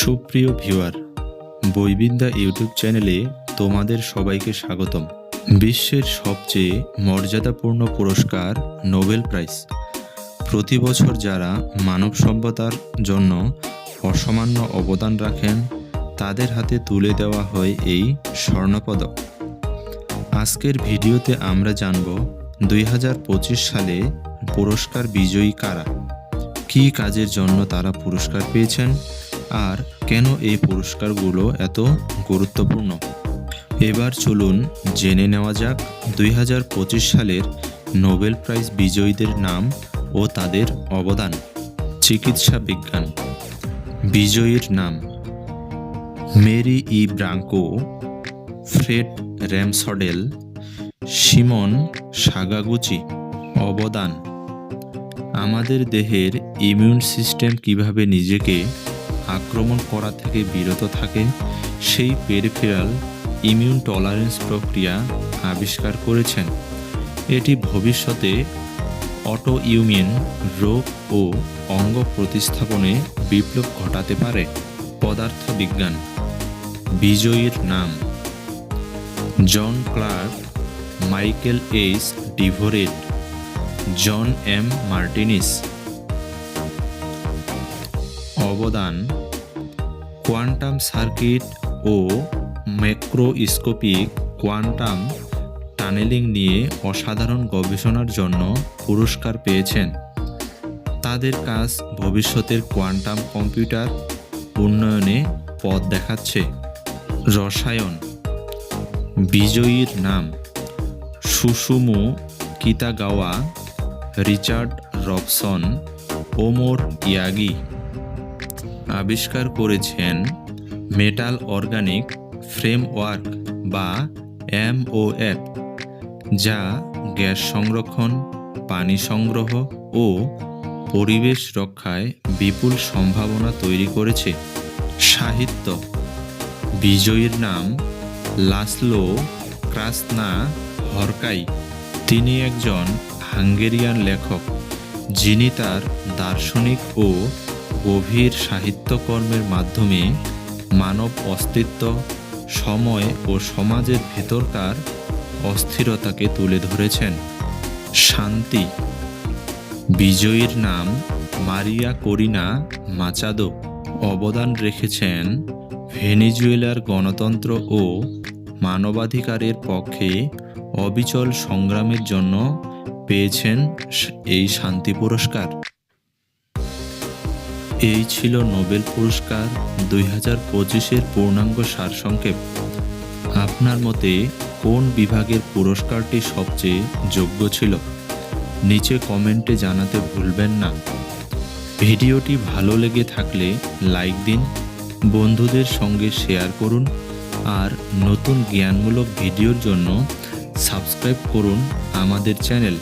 সুপ্রিয় viewer বইবিদ্যা YouTube চ্যানেলে তোমাদের সবাইকে স্বাগতম। বিশ্বের সবচেয়ে মর্যাদাপূর্ণ পুরস্কার নোবেল প্রাইজ। প্রতি বছর যারা মানব সভ্যতার জন্য অসামান্য অবদান রাখেন, তাদের হাতে তুলে দেওয়া হয় এই স্বর্ণপদক। আজকের ভিডিওতে আমরা জানব দুই হাজার পঁচিশ সালে পুরস্কার বিজয়ী কারা? কী কাজের জন্য তারা পুরস্কার পেয়েছেন? আর কেন এই পুরস্কারগুলো এত গুরুত্বপূর্ণ? এবার চলুন জেনে নেওয়া যাক দুই হাজার পঁচিশ সালের নোবেল প্রাইজ বিজয়ীদের নাম ও তাদের অবদান। চিকিৎসা বিজ্ঞান। বিজয়ীর নাম Mary E Brunkow, Fred Ramsdell, Shimon Sakaguchi. অবদান। আমাদের দেহের ইমিউন সিস্টেম কীভাবে নিজেকে আক্রমণ করা থেকে বিরত থাকে সেই পেরিফেরাল ইমিউন টলারেন্স প্রক্রিয়া আবিষ্কার করেছেন। এটি ভবিষ্যতে অটো ইউমিন রোগ ও অঙ্গ প্রতিস্থাপনে বিপ্লব ঘটাতে পারে। পদার্থবিজ্ঞান, বিজয়ীর নাম, John Clarke, Michael H Devoret John M Martinis. অবদান, কোয়ান্টাম সার্কিট ও ম্যাক্রোস্কোপিক কোয়ান্টাম টানেলিং নিয়ে অসাধারণ গবেষণার জন্য পুরস্কার পেয়েছেন। তাদের কাজ ভবিষ্যতের কোয়ান্টাম কম্পিউটার উন্নয়নে পথ দেখাচ্ছে। রসায়ন, বিজয়ীর নাম Susumu Kitagawa, Richard Robson, Omar Yaghi. আবিষ্কার করেছেন মেটাল অর্গানিক ফ্রেমওয়ার্ক বা এমওএফ যা গ্যাস সংরক্ষণ, পানি সংগ্রহ ও পরিবেশ রক্ষায় বিপুল সম্ভাবনা তৈরি করেছে। সাহিত্য, বিজয়ীর নাম লাসলো ক্রাসনা হরকাই। তিনি একজন হাঙ্গেরিয়ান লেখক, যিনি তার দার্শনিক ও গভীর সাহিত্যকর্মের মাধ্যমে মানব অস্তিত্ব, সময় ও সমাজের ভেতরকার অস্থিরতাকে তুলে ধরেছেন। শান্তি। বিজয়ীর নাম মারিয়া করিনা মাচাদো। অবদান রেখেছেন ভেনিজুয়েলার গণতন্ত্র ও মানবাধিকারের পক্ষে অবিচল সংগ্রামের জন্য পেয়েছেন এই শান্তি পুরস্কার। এই ছিল নোবেল পুরস্কার দুই হাজার পঁচিশের পূর্ণাঙ্গ সারসংক্ষেপ। আপনার মতে কোন বিভাগের পুরস্কারটি সবচেয়ে যোগ্য ছিল? নিচে কমেন্টে জানাতে ভুলবেন না। ভিডিওটি ভালো লেগে থাকলে লাইক দিন, বন্ধুদের সঙ্গে শেয়ার করুন, আর নতুন জ্ঞানমূলক ভিডিওর জন্য সাবস্ক্রাইব করুন আমাদের চ্যানেল।